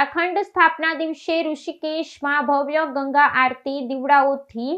ઉત્તરાખંડ સ્થાપના દિવસે ઋષિકેશમાં ભવ્ય ગંગા આરતી દીવડાઓથી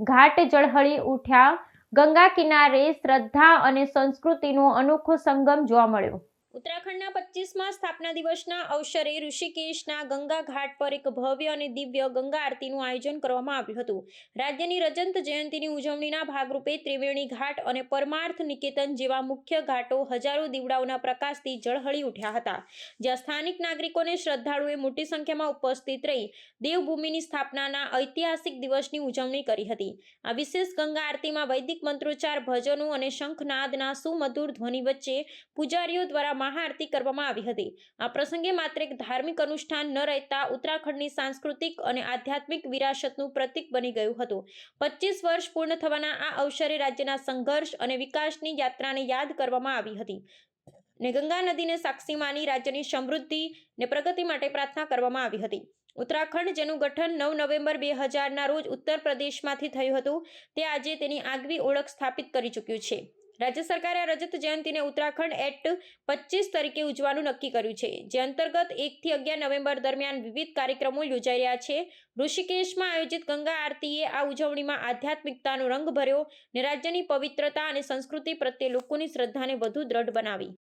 ઘાટ જળહળી ઉઠ્યા. ગંગા કિનારે શ્રદ્ધા અને સંસ્કૃતિનો અનોખો સંગમ જોવા મળ્યો. ઉત્તરાખંડના પચીસમાં સ્થાપના દિવસના અવસરે ઋષિકેશના ગંગા ઘાટ પર એક ભવ્ય અને દિવ્ય ગંગા આરતીનું આયોજન કરવામાં આવ્યું હતું. રાજ્યની રજંત જયંતીની ઉજવણીના ભાગરૂપે ત્રિવેણી ઘાટ અને પરમાર્થ નિકેતન જેવા મુખ્ય ઘાટો હજારો દીવડાઓના પ્રકાશથી ઝળહળી ઉઠ્યા હતા. જ્યાં સ્થાનિક નાગરિકોને શ્રદ્ધાળુએ મોટી સંખ્યામાં ઉપસ્થિત રહી દેવભૂમિની સ્થાપનાના ઐતિહાસિક દિવસની ઉજવણી કરી હતી. આ વિશેષ ગંગા આરતીમાં વૈદિક મંત્રોચ્ચાર ભજનો અને શંખનાદના સુમધુર ધ્વનિ વચ્ચે પૂજારીઓ દ્વારા મહાઆરતી કરવામાં આવી હતી. આ પ્રસંગે માત્ર એક ધાર્મિક અનુષ્ઠાન ન રહેતા ઉત્તરાખંડની સાંસ્કૃતિક અને આધ્યાત્મિક વિરાસતનું પ્રતીક બની ગયું હતું. પચીસ વર્ષ પૂર્ણ થવાના આ અવસરે રાજ્યના સંઘર્ષ અને વિકાસની યાત્રાને યાદ કરવામાં આવી હતી ને ગંગા નદીને સાક્ષી માની રાજ્યની સમૃદ્ધિ ને પ્રગતિ માટે પ્રાર્થના કરવામાં આવી હતી. ઉત્તરાખંડ, જેનું ગઠન નવ નવેમ્બર બે હજારના રોજ ઉત્તર પ્રદેશમાંથી થયું હતું, તે આજે તેની આગવી ઓળખ સ્થાપિત કરી ચૂક્યું છે. રાજ્ય સરકારે આ રજત જયંતિને ઉત્તરાખંડ એક્ટ પચીસ તરીકે ઉજવાનું નક્કી કર્યું છે. જે અંતર્ગત એકથી અગિયાર નવેમ્બર દરમિયાન વિવિધ કાર્યક્રમો યોજાઈ રહ્યા છે. ઋષિકેશમાં આયોજિત ગંગા આરતીએ આ ઉજવણીમાં આધ્યાત્મિકતાનો રંગ ભર્યો ને રાજ્યની પવિત્રતા અને સંસ્કૃતિ પ્રત્યે લોકોની શ્રદ્ધાને વધુ દ્રઢ બનાવી.